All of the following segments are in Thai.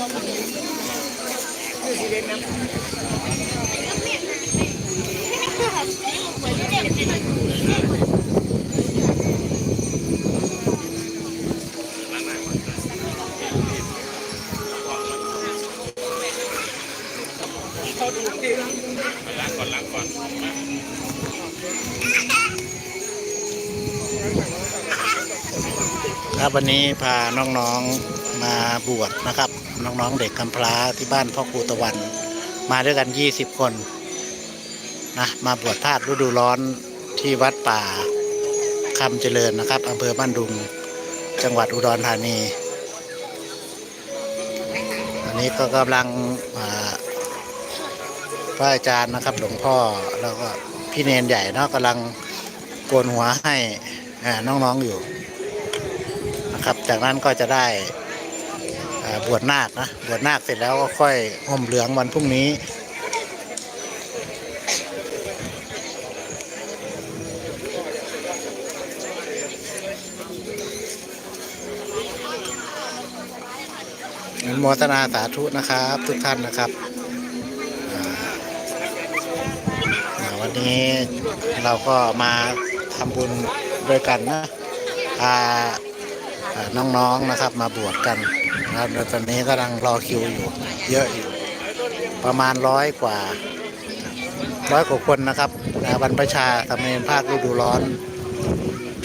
เลยนะล้างก่อนล้างก่อน ครับวันนี้พาน้องๆมาบวชนะครับ น้องๆเด็กกำพร้าที่บ้านพ่อครูตะวัน มาด้วยกัน 20 คนนะมาบวชธาตุฤดูร้อนที่วัดป่าคำเจริญนะครับอำเภอบ้านดุงจังหวัดอุดรธานีอันนี้ก็กำลังอ่าพระอาจารย์นะครับ หลวงพ่อแล้วก็พี่เนนใหญ่เนาะกำลังโกนหัวให้น้องๆอยู่ นะครับ จากนั้นก็จะได้บวชนาคนะบวชนาคเสร็จแล้วก็ค่อยห่มเหลืองวันพรุ่งนี้โมทนาสาธุนะครับ ทุกท่านนะครับวันนี้เราก็มาทำบุญด้วยกันนะอ่า น้องๆนะครับมาบวชกันนะครับตอนนี้กำลังรอคิวอยู่ เยอะอยู่ ประมาณร้อยกว่าร้อยกว่าคนนะครับนะบรรพชาทำเนภาคฤดูร้อน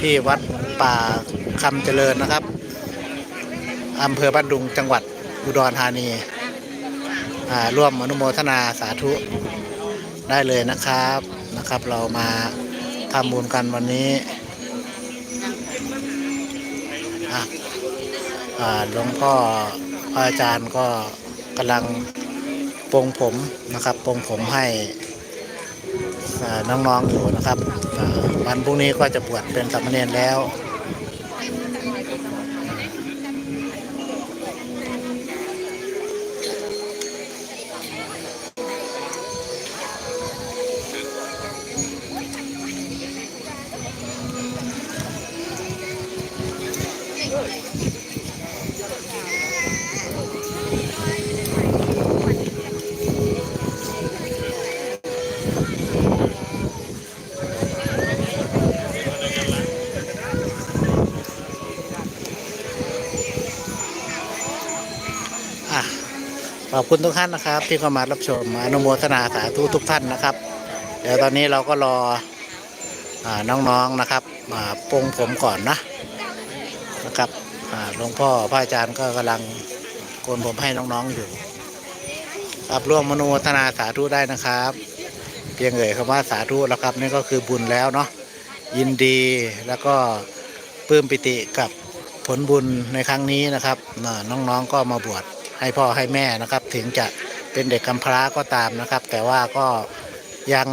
ที่วัดป่าคำเจริญนะครับอำเภอบ้านดุงจังหวัดอุดรธานีร่วมอนุโมทนาสาธุได้เลยนะครับนะครับ เรามาทำบุญกันวันนี้ะหลวงพ่ออาจารย์ก็กำลังปรงผมนะครับปรงผมให้น้องๆอยู่นะครับวันพรุ่งนี้ก็จะบวชเป็นสามเณรแล้ว ขอบคุณทุกท่านนะครับ ที่เข้ามารับชมอนุโมทนาสาธุทุกท่านนะครับ เดี๋ยวตอนนี้เราก็รออน้องๆนะครับมาปรงผมก่อนนะนะครับหลวงพ่อพระอาจารย์ก็กำลังโกนผมให้น้องๆอยู่ครับร่วมอนุโมทนาสาธุได้นะครับ เพียงเอ่ยคำว่าสาธุแล้วครับนี่ก็คือบุญแล้วเนาะยินดีแล้วก็ปลื้มปิติกับผลบุญในครั้งนี้นะครับน้องๆก็มาบวช ให้พ่อให้แม่นะครับ ถึงจะเป็นเด็กกำพร้าก็ตามนะครับ แต่ว่าก็ยัง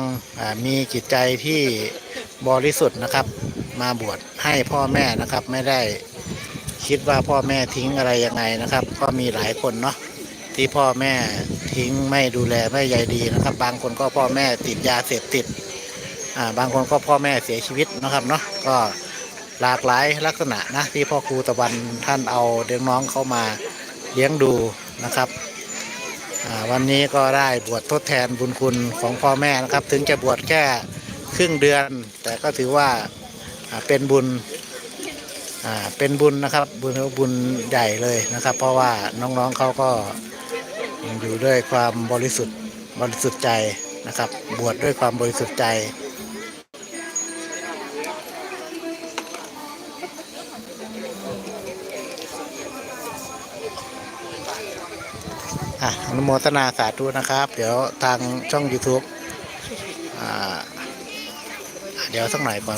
มีจิตใจที่บริสุทธิ์นะครับ มาบวชให้พ่อแม่นะครับ ไม่ได้คิดว่าพ่อแม่ทิ้งอะไรยังไงนะครับ ก็มีหลายคนเนาะที่พ่อแม่ทิ้งไม่ดูแลไม่ใยดีนะครับ บางคนก็พ่อแม่ติดยาเสพติดบางคนก็พ่อแม่เสียชีวิตนะครับเนาะก็หลากหลายลักษณะนะที่พ่อครูตะวันท่านเอาเด็กน้องเข้ามา เลี้ยงดูนะครับวันนี้ก็ได้บวชทดแทนบุญคุณของพ่อแม่นะครับ ถึงจะบวชแค่ครึ่งเดือน แต่ก็ถือว่าเป็นบุญเป็นบุญนะครับบุญบุญใหญ่เลยนะครับ เพราะว่าน้องๆเขาก็อยู่ด้วยความบริสุทธิ์บริสุทธิ์ใจนะครับ บวชด้วยความบริสุทธิ์ใจ อะอนุโมทนาสาธุนะครับ เดี๋ยวทางช่อง YouTube อ่าเดี๋ยวสักหน่อยก่อน